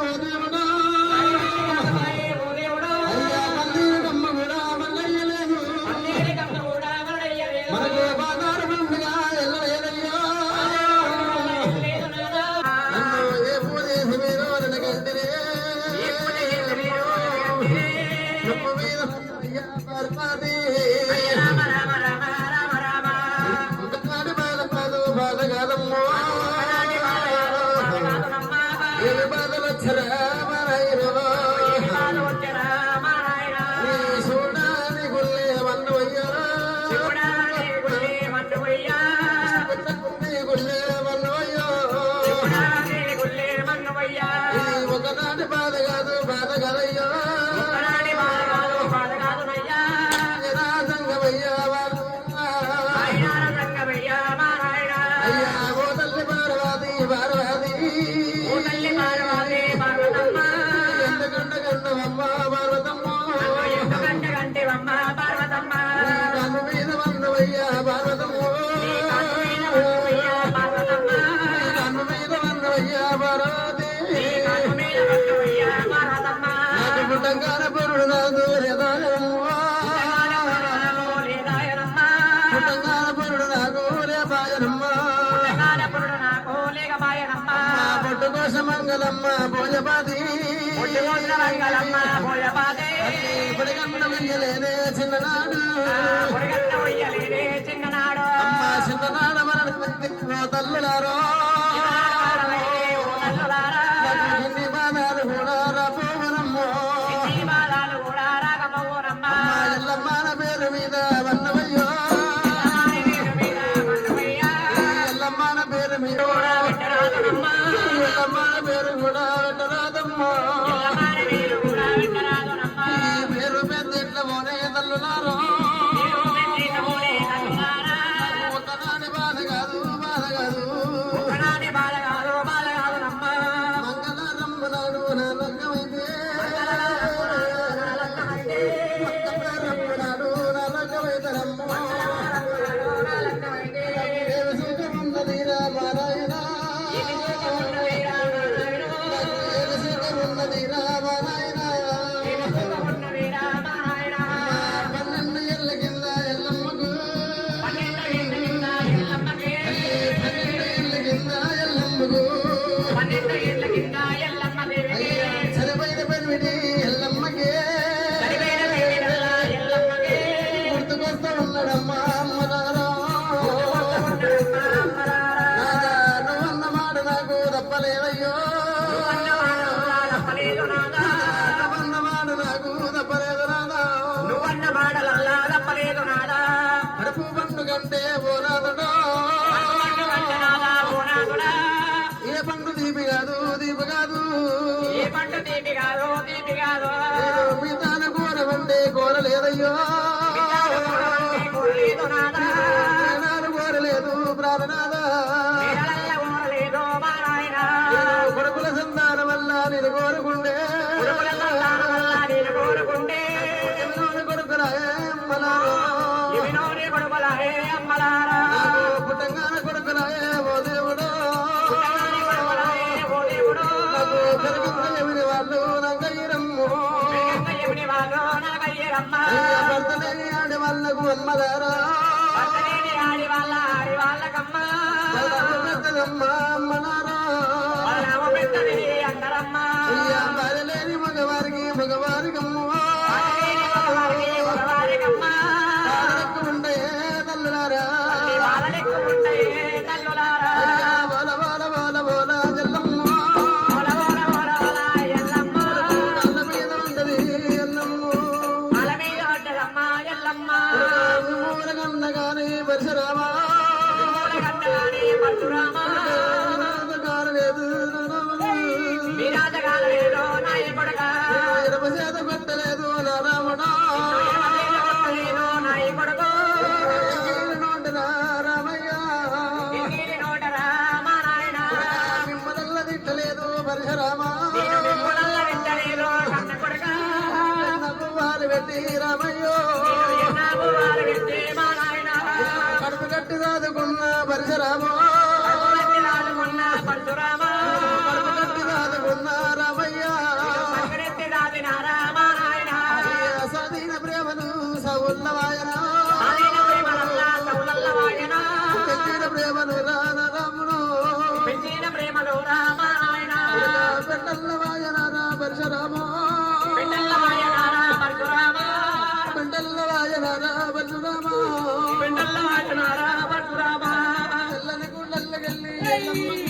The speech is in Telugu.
Belediye చిన్ననాడు. చిన్ననాడు. అమ్మ చిన్ననాడు మన తల్లులారో. భర్తలేని ఆడి వాళ్ళకు అమ్మదారా పట్టి రాదుకున్న పరశురామా పరశురామా పట్టి ప్రేమను సౌల్ల ప్రేమను రాన రాముడు? పెంచిన ప్రేమలో రామాయణ పెండల్ల వాయన రా పరశురామా? పెండల్ల వాయన పరశురామా? నల్ల ఆటనారా భద్రాబా నల్లని